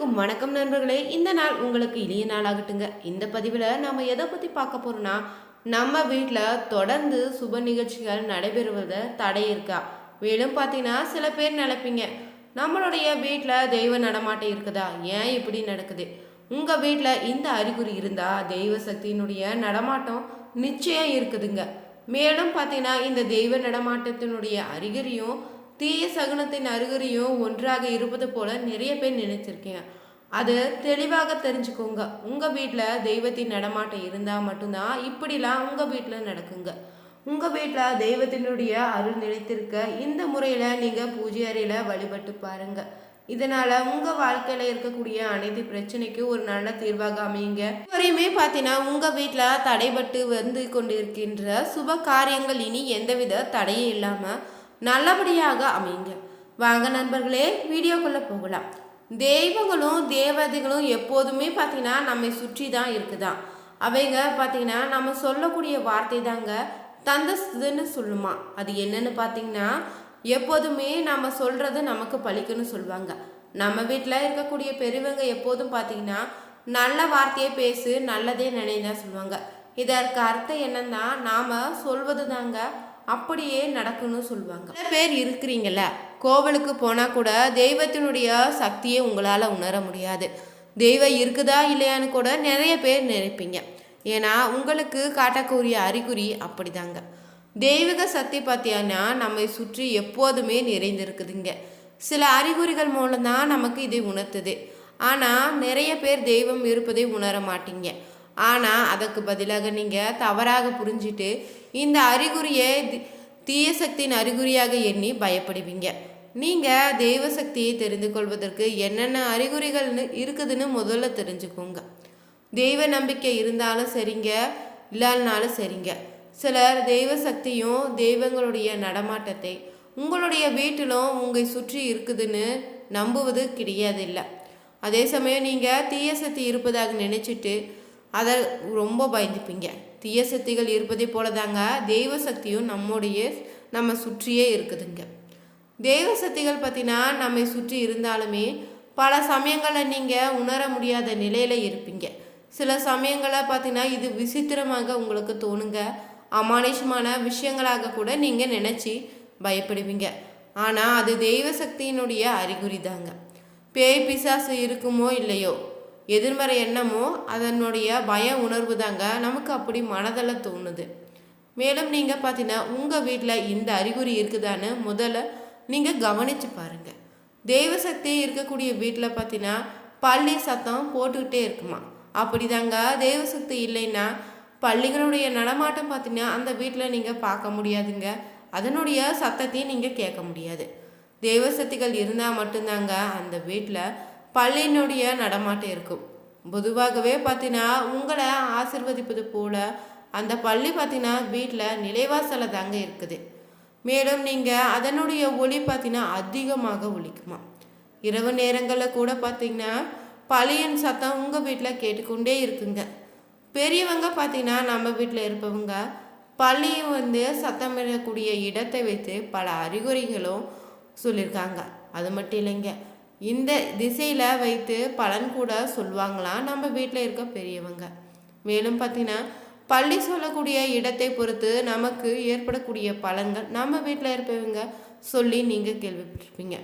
அனைவருக்கும் வணக்கம் நண்பர்களே. இந்த நாள் உங்களுக்கு இனிய நாளாகட்டுங்க. இந்த பதிவில் நம்ம எதை பற்றி பார்க்க போகிறோன்னா நம்ம வீட்டில் தொடர்ந்து சுப நிகழ்ச்சிகள் நடைபெறுவதை தடை இருக்கா மேலும் பார்த்தீங்கன்னா சில பேர் நினைப்பீங்க நம்மளுடைய வீட்டில் தெய்வ நடமாட்டம் இருக்குதா? ஏன் இப்படி நடக்குது? உங்கள் வீட்டில் இந்த அறிகுறி இருந்தால் தெய்வ சக்தியினுடைய நடமாட்டம் நிச்சயம் இருக்குதுங்க. மேலும் பார்த்தீங்கன்னா இந்த தெய்வ நடமாட்டத்தினுடைய அறிகுறியும் தீய சகுனத்தின் அறிகுறியும் ஒன்றாக இருப்பது போல நிறைய பேர் நினைச்சிருக்கீங்க அது தெளிவாக தெரிஞ்சுக்கோங்க. உங்கள் வீட்டில் தெய்வத்தின் நடமாட்டம் இருந்தால் மட்டும்தான் இப்படிலாம் உங்கள் வீட்டில் நடக்குங்க. உங்கள் வீட்டில் தெய்வத்தினுடைய அருள் நிலைத்திருக்க இந்த முறையில் நீங்கள் பூஜை அறையில் வழிபட்டு பாருங்கள் இதனால உங்க வாழ்க்கையில இருக்கக்கூடிய அனைத்து பிரச்சனைக்கும் ஒரு நல்ல தீர்வாக அமையுங்க. வரையுமே பார்த்தீங்கன்னா உங்க வீட்டில் தடைபட்டு வந்து கொண்டிருக்கின்ற சுப காரியங்கள் இனி எந்தவித தடையும் இல்லாமல் நல்லபடியாக அமையுங்க. வாங்க நண்பர்களே வீடியோக்குள்ளே போகலாம். தெய்வங்களும் தேவதைகளும் எப்போதுமே பார்த்திங்கன்னா நம்மை சுற்றி தான் இருக்குதான். அவைங்க பார்த்தீங்கன்னா நம்ம சொல்லக்கூடிய வார்த்தை தாங்க தந்தஸ்துன்னு சொல்லுமா. அது என்னன்னு பார்த்தீங்கன்னா எப்போதுமே நம்ம சொல்கிறது நமக்கு பழிக்குன்னு சொல்லுவாங்க நம்ம வீட்டில் இருக்கக்கூடிய பெரியவங்க எப்போதும் பார்த்தீங்கன்னா நல்ல வார்த்தையை பேசு நல்லதே நினைந்தா சொல்லுவாங்க இதற்கு அர்த்தம் என்னன்னா நாம் சொல்வது தாங்க அப்படியே நடக்குன்னு சொல்லுவாங்க. சில பேர் இருக்கிறீங்கள கோவிலுக்கு போனால் கூட தெய்வத்தினுடைய சக்தியை உங்களால் உணர முடியாது. தெய்வம் இருக்குதா இல்லையான்னு கூட நிறைய பேர் நினைப்பீங்க. ஏன்னா உங்களுக்கு காட்டக்கூடிய அறிகுறி அப்படிதாங்க. தெய்வீக சக்தி பார்த்தீங்கன்னா நம்மை சுற்றி எப்போதுமே நிறைந்திருக்குதுங்க. சில அறிகுறிகள் மூலம்தான் நமக்கு இதை உணர்த்துது. ஆனால் நிறைய பேர் தெய்வம் இருப்பதை உணர மாட்டீங்க. ஆனால் அதற்கு பதிலாக நீங்கள் தவறாக புரிஞ்சிட்டு இந்த அறிகுறியை தி- தீய சக்தியின் அறிகுறியாக எண்ணி பயப்படுவீங்க. நீங்கள் தெய்வ சக்தியை தெரிந்து கொள்வதற்கு என்னென்ன அறிகுறிகள்னு இருக்குதுன்னு முதல்ல தெரிஞ்சுக்கோங்க. தெய்வ நம்பிக்கை இருந்தாலும் சரிங்க இல்லைனாலும் சரிங்க. சிலர் தெய்வ சக்தியும் தெய்வங்களுடைய நடமாட்டத்தை உங்களுடைய வீட்டிலும் உங்களை சுற்றி இருக்குதுன்னு நம்புவது கிடையாது இல்லை அதே சமயம் நீங்கள் தீய சக்தி இருப்பதாக நினச்சிட்டு அதை ரொம்ப பயந்துப்பீங்க. தீய சக்திகள் இருப்பதை போல தாங்க தெய்வ சக்தியும் நம்முடைய நம்ம சுற்றியே இருக்குதுங்க. தெய்வ சக்திகள் பார்த்தீங்கன்னா நம்மை சுற்றி இருந்தாலுமே பல சமயங்களில் நீங்கள் உணர முடியாத நிலையில் இருப்பீங்க. சில சமயங்களில் பார்த்தீங்கன்னா இது விசித்திரமாக உங்களுக்கு தோணுங்க. அமானுஷமான விஷயங்களாக கூட நீங்கள் நினச்சி பயப்படுவீங்க. ஆனால் அது தெய்வ சக்தியினுடைய அறிகுறி தாங்க பேய் பிசாசு இருக்குமோ இல்லையோ எதிர்மறை எண்ணமோ அதனுடைய பய உணர்வு தாங்க நமக்கு அப்படி மனதில் தோணுது. மேலும் நீங்கள் பார்த்தீங்கன்னா உங்கள் வீட்டில் இந்த அறிகுறி இருக்குதான்னு முதல்ல நீங்கள் கவனித்து பாருங்கள் தெய்வ சக்தி இருக்கக்கூடிய வீட்டில் பார்த்தீங்கன்னா பள்ளி சத்தம் போட்டுக்கிட்டே இருக்குமா? அப்படிதாங்க. தெய்வ சக்தி இல்லைன்னா பள்ளிகளுடைய நடமாட்டம் பார்த்தீங்கன்னா அந்த வீட்டில் நீங்கள் பார்க்க முடியாதுங்க. அதனுடைய சத்தத்தையும் நீங்கள் கேட்க முடியாது. தெய்வ சக்திகள் இருந்தால் மட்டும்தாங்க அந்த வீட்டில் பள்ளியினுடைய நடமாட்டம் இருக்கும். பொதுவாகவே பார்த்தீங்கன்னா உங்களை ஆசிர்வதிப்பது போல அந்த பள்ளி பார்த்தீங்கன்னா வீட்டில் நிலைவாசல தாங்க இருக்குது. மேலும் நீங்கள் அதனுடைய ஒளி பார்த்தீங்கன்னா அதிகமாக ஒழிக்குமா இரவு நேரங்களில் கூட பார்த்தீங்கன்னா பழியின் சத்தம் உங்கள் வீட்டில் கேட்டுக்கொண்டே இருக்குங்க. பெரியவங்க பார்த்தீங்கன்னா நம்ம வீட்டில் இருப்பவங்க பள்ளியும் வந்து சத்தமிடக்கூடிய இடத்தை வைத்து பல அறிகுறிகளும் சொல்லியிருக்காங்க அது மட்டும் இல்லைங்க. இந்த திசையில் வைத்து பலன் கூட சொல்லுவாங்களாம் நம்ம வீட்டில் இருக்க பெரியவங்க. மேலும் பார்த்தீங்கன்னா பள்ளி சொல்லக்கூடிய இடத்தை பொறுத்து நமக்கு ஏற்படக்கூடிய பலன்கள் நம்ம வீட்டில் இருப்பவங்க சொல்லி நீங்கள் கேள்விப்பட்டிருப்பீங்க.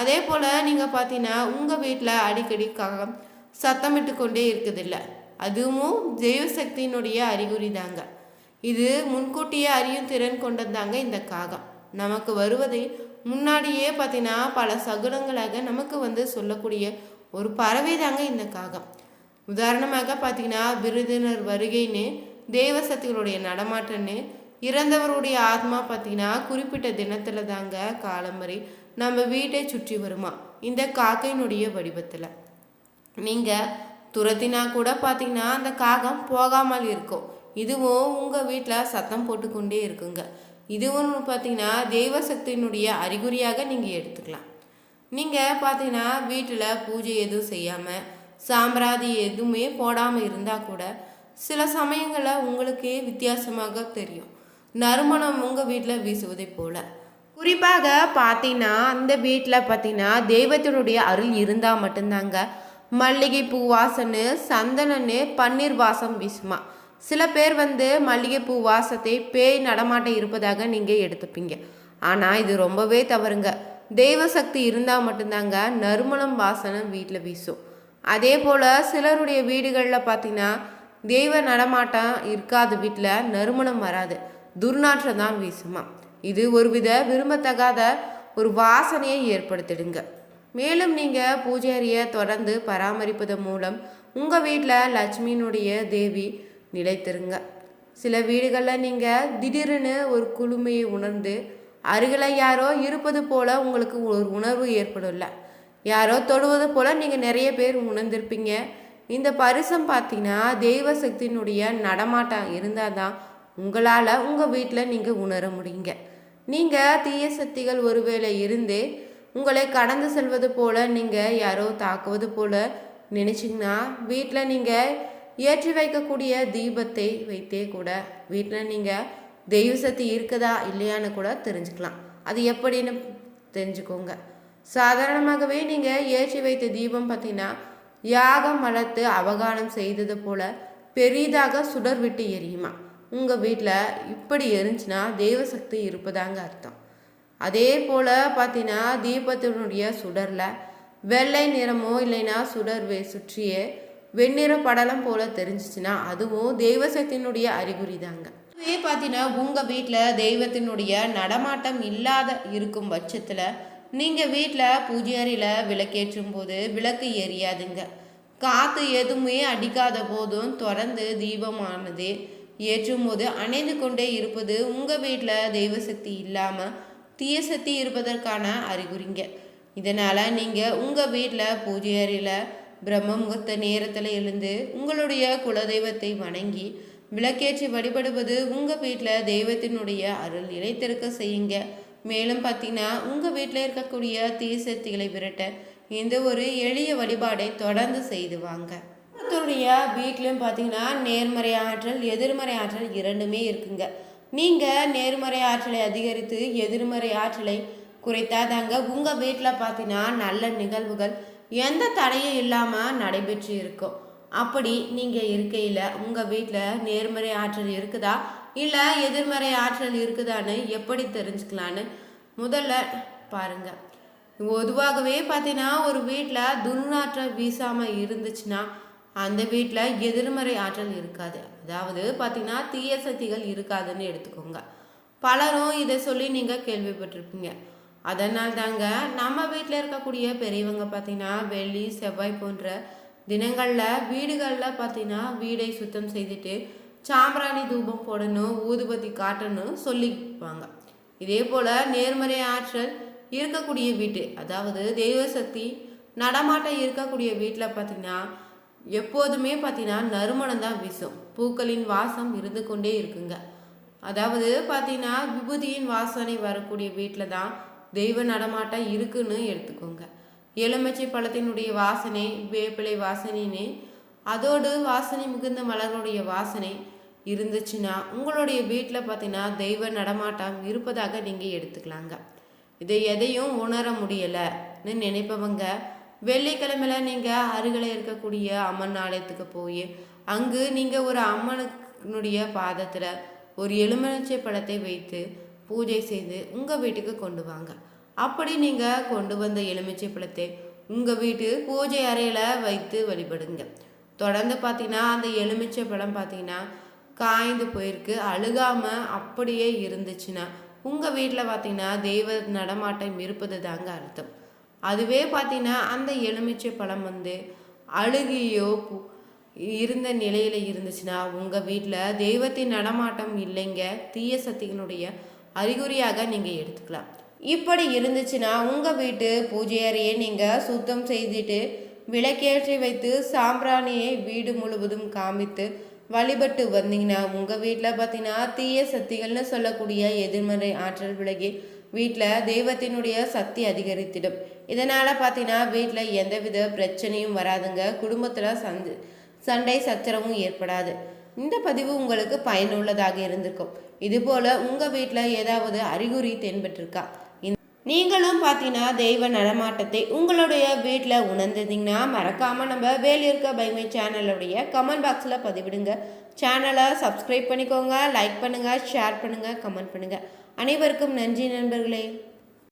அதே போல் நீங்கள் பார்த்தீங்கன்னா உங்கள் வீட்டில் அடிக்கடி காகம் சத்தமிட்டு கொண்டே இருக்குதில்ல. அதுவும் தெய்வ சக்தியினுடைய அறிகுறி தாங்க. இது முன்கூட்டியே அறியும் திறன் கொண்டதாங்க இந்த காகம். நமக்கு வருவதை முன்னாடியே பார்த்தீங்கன்னா பல சகுனங்களாக நமக்கு வந்து சொல்லக்கூடிய ஒரு பறவை தாங்க இந்த காகம். உதாரணமாக பார்த்தீங்கன்னா விருதினர் வருகைன்னு தெய்வ சக்திகளுடைய நடமாட்டம்னு இறந்தவருடைய ஆத்மா பார்த்தீங்கன்னா குறிப்பிட்ட தினத்தில் தாங்க காலம்பரை நம்ம வீட்டை சுற்றி வருமா? இந்த காக்கையினுடைய வடிவத்தில். நீங்கள் துரத்தினா கூட பார்த்தீங்கன்னா அந்த காகம் போகாமல் இருக்கும். இதுவும் உங்கள் வீட்டில் சத்தம் போட்டுக்கொண்டே இருக்குங்க. இதுவும் பார்த்தீங்கன்னா தெய்வ சக்தியினுடைய அறிகுறியாக நீங்கள் எடுத்துக்கலாம். நீங்கள் பார்த்தீங்கன்னா வீட்டில் பூஜை எதுவும் செய்யாமல் சாம்பிராதி எதுவுமே போடாமல் இருந்தால் கூட சில சமயங்களில் உங்களுக்கே வித்தியாசமாக தெரியும். நறுமணம் உங்கள் வீட்டில் வீசுவதை போல். குறிப்பாக பார்த்தீங்கன்னா அந்த வீட்டில் பார்த்தீங்கன்னா தெய்வத்தினுடைய அருள் இருந்தால் மட்டும்தாங்க. மல்லிகை பூ வாசன்னு சந்தனன்னு பன்னீர் வாசம் வீசுமா. சில பேர் வந்து மல்லிகைப்பூ வாசத்தை பேய் நடமாட்டம் இருப்பதாக நீங்கள் எடுத்துப்பீங்க. ஆனால் இது ரொம்பவே தவறுங்க. தெய்வ சக்தி இருந்தால் மட்டும்தாங்க நறுமணம் வாசனை வீட்டில் வீசும். அதே போல் சிலருடைய வீடுகளில் பார்த்தீங்கன்னா தெய்வ நடமாட்டம் இருக்காது வீட்டில் நறுமணம் வராது. துர்நாற்றம் தான் வீசுமா. இது ஒருவித விரும்பத்தகாத ஒரு வாசனையை ஏற்படுத்திடுங்க. மேலும் நீங்கள் பூஜாரியை தொடர்ந்து பராமரிப்பதன் மூலம் உங்கள் வீட்டில் லட்சுமியினுடைய தேவி நிலைத்திருங்க. சில வீடுகளில் நீங்கள் திடீர்னு ஒரு குழுமையை உணர்ந்து அருகில் யாரோ இருப்பது போல் உங்களுக்கு ஒரு உணர்வு ஏற்படும்ல. யாரோ தொடுவது போல் நீங்கள் நிறைய பேர் உணர்ந்திருப்பீங்க. இந்த பரிசம் பார்த்தீங்கன்னா தெய்வ சக்தியினுடைய நடமாட்டம் இருந்தால் தான் உங்களால் உங்கள் வீட்டில் நீங்கள் உணர முடியுங்க. நீங்கள் தீய சக்திகள் ஒருவேளை இருந்து உங்களை கடந்து செல்வது போல் நீங்கள் யாரோ தாக்குவது போல் நினச்சிங்கன்னா வீட்டில் நீங்கள் ஏற்றி வைக்கக்கூடிய தீபத்தை வைத்தே கூட வீட்டில் நீங்கள் தெய்வ சக்தி இருக்குதா இல்லையான்னு கூட தெரிஞ்சுக்கலாம். அது எப்படின்னு தெரிஞ்சுக்கோங்க. சாதாரணமாகவே நீங்கள் ஏற்றி வைத்த தீபம் பார்த்தீங்கன்னா யாகம் வளர்த்து அவகானம் செய்தது போல் பெரிதாக சுடர் விட்டு எரியுமா? உங்கள் வீட்டில் இப்படி எரிஞ்சுன்னா தெய்வ சக்தி இருப்பதாங்க அர்த்தம். அதே போல் பார்த்தீங்கன்னா தீபத்தினுடைய சுடரில் வெள்ளை நிறமோ இல்லைன்னா சுடர் சுற்றியே வெண்ணிற படலம் போல தெரிஞ்சிச்சுன்னா அதுவும் தெய்வசத்தினுடைய அறிகுறி தாங்க. இதுவே பார்த்தீங்கன்னா உங்கள் வீட்டில் தெய்வத்தினுடைய நடமாட்டம் இல்லாத இருக்கும் பட்சத்தில் நீங்கள் வீட்டில் பூஜை அறையில் விளக்கேற்றும் போது விளக்கு எரியாதுங்க. காற்று எதுவுமே அடிக்காத போதும் தொடர்ந்து தீபமானது ஏற்றும் போது அணைந்து கொண்டே இருப்பது உங்கள் வீட்டில் தெய்வசக்தி இல்லாமல் தீய சக்தி இருப்பதற்கான அறிகுறிங்க. இதனால் நீங்கள் உங்கள் வீட்டில் பூஜை அறையில் பிரம்ம முகூர்த்த நேரத்தில் எழுந்து உங்களுடைய குலதெய்வத்தை வணங்கி விளக்கேற்றி வழிபடுவது உங்கள் வீட்டில் தெய்வத்தினுடைய அருள் நிலைத்திருக்க செய்யுங்க. மேலும் பார்த்தீங்கன்னா உங்கள் வீட்டில் இருக்கக்கூடிய தீசக்திகளை விரட்ட இந்த ஒரு எளிய வழிபாடை தொடர்ந்து செய்து வாங்க. ஒருத்தருடைய வீட்லையும் பார்த்தீங்கன்னா நேர்மறை ஆற்றல் எதிர்மறை ஆற்றல் இரண்டுமே இருக்குங்க. நீங்கள் நேர்மறை ஆற்றலை அதிகரித்து எதிர்மறை ஆற்றலை குறைத்தாதாங்க உங்கள் வீட்டில் பார்த்தீங்கன்னா நல்ல நிகழ்வுகள் எந்த தடையும் இல்லாமல் நடைபெற்று இருக்கும் அப்படி நீங்கள் இருக்கையில் உங்கள் வீட்டில் நேர்மறை ஆற்றல் இருக்குதா? இல்லை எதிர்மறை ஆற்றல் இருக்குதான்னு எப்படி தெரிஞ்சுக்கலான்னு முதல்ல பாருங்கள் பொதுவாகவே பார்த்தீங்கன்னா ஒரு வீட்டில் துர்நாற்றம் வீசாமல் இருந்துச்சுன்னா அந்த வீட்டில் எதிர்மறை ஆற்றல் இருக்காது. அதாவது பார்த்தீங்கன்னா தீய சக்திகள் இருக்காதுன்னு எடுத்துக்கோங்க. பலரும் இதை சொல்லி நீங்கள் கேள்விப்பட்டிருப்பீங்க. அதனால் தாங்க நம்ம வீட்டில் இருக்கக்கூடிய பெரியவங்க பார்த்தீங்கன்னா வெள்ளி செவ்வாய் போன்ற தினங்களில் வீடுகளில் பார்த்தீங்கன்னா வீடை சுத்தம் செய்துட்டு சாம்பிராணி தூபம் போடணும் ஊதுபத்தி காட்டணும் சொல்லிப்பாங்க. இதே போல் நேர்மறை ஆற்றல் இருக்கக்கூடிய வீட்டு அதாவது தெய்வ சக்தி நடமாட்டம் இருக்கக்கூடிய வீட்டில் பார்த்தீங்கன்னா எப்போதுமே பார்த்தீங்கன்னா நறுமணம் தான் வீசும். பூக்களின் வாசம் இருந்து கொண்டே இருக்குங்க. அதாவது பார்த்தீங்கன்னா விபூதியின் வாசனை வரக்கூடிய வீட்டில் தான் தெய்வ நடமாட்டம் இருக்குன்னு எடுத்துக்கோங்க. எலுமிச்சை பழத்தினுடைய வாசனை வேப்பிலை வாசனைன்னு அதோடு வாசனை மிகுந்த மலர்களுடைய வாசனை இருந்துச்சுன்னா உங்களுடைய வீட்டில் பார்த்தீங்கன்னா தெய்வ நடமாட்டம் இருப்பதாக நீங்கள் எடுத்துக்கலாங்க. இதை எதையும் உணர முடியலைன்னு நினைப்பவங்க வெள்ளிக்கிழமையில் நீங்கள் அருகில் இருக்கக்கூடிய அம்மன் ஆலயத்துக்கு போய் அங்கு நீங்கள் ஒரு அம்மனுடைய பாதத்தில் ஒரு எலுமிச்சை பழத்தை வைத்து பூஜை செய்து உங்கள் வீட்டுக்கு கொண்டு வாங்க. அப்படி நீங்கள் கொண்டு வந்த எலுமிச்சை பழத்தை உங்கள் வீட்டு பூஜை அறையில் வைத்து வழிபடுங்க. தொடர்ந்து பார்த்தீங்கன்னா அந்த எலுமிச்சை பழம் பார்த்தீங்கன்னா காய்ந்து போயிருக்கு. அழுகாமல் அப்படியே இருந்துச்சுன்னா உங்கள் வீட்டில் பார்த்தீங்கன்னா தெய்வ நடமாட்டம் இருப்பது தாங்க அர்த்தம். அதுவே பார்த்தீங்கன்னா அந்த எலுமிச்சை பழம் வந்து அழுகியோ இருந்த நிலையில் இருந்துச்சுன்னா உங்கள் வீட்டில் தெய்வத்தின் நடமாட்டம் இல்லைங்க. தீய சக்திகளுடைய அறிகுறியாக நீங்கள் எடுத்துக்கலாம். இப்படி இருந்துச்சுன்னா உங்கள் வீட்டு பூஜை அறையை நீங்கள் சுத்தம் செய்துட்டு விளக்கேற்றி வைத்து சாம்பிராணியை வீடு முழுவதும் காமித்து வழிபட்டு வந்தீங்கன்னா உங்கள் வீட்டில் பார்த்தீங்கன்னா தீய சக்திகள்னு சொல்லக்கூடிய எதிர்மறை ஆற்றல் விலகி வீட்டில் தெய்வத்தினுடைய சக்தி அதிகரித்திடும். இதனால் பார்த்தீங்கன்னா வீட்டில் எந்தவித பிரச்சனையும் வராதுங்க. குடும்பத்தில் சந்து சண்டை சச்சரவும் ஏற்படாது. இந்த பதிவு உங்களுக்கு பயனுள்ளதாக இருந்திருக்கும். இதுபோல் உங்கள் வீட்டில் ஏதாவது அறிகுறி தென்பட்டிருக்கா? நீங்களும் பார்த்தீங்கன்னா தெய்வ நடமாட்டத்தை உங்களுடைய வீட்டில் உணர்ந்ததிங்கன்னா மறக்காமல் நம்ம வேலியிருக்க பைமை சேனலுடைய கமெண்ட் பாக்ஸில் பதிவிடுங்க. சேனலை சப்ஸ்கிரைப் பண்ணிக்கோங்க லைக் பண்ணுங்கள் ஷேர் பண்ணுங்கள் கமெண்ட் பண்ணுங்கள் அனைவருக்கும் நன்றி நண்பர்களே.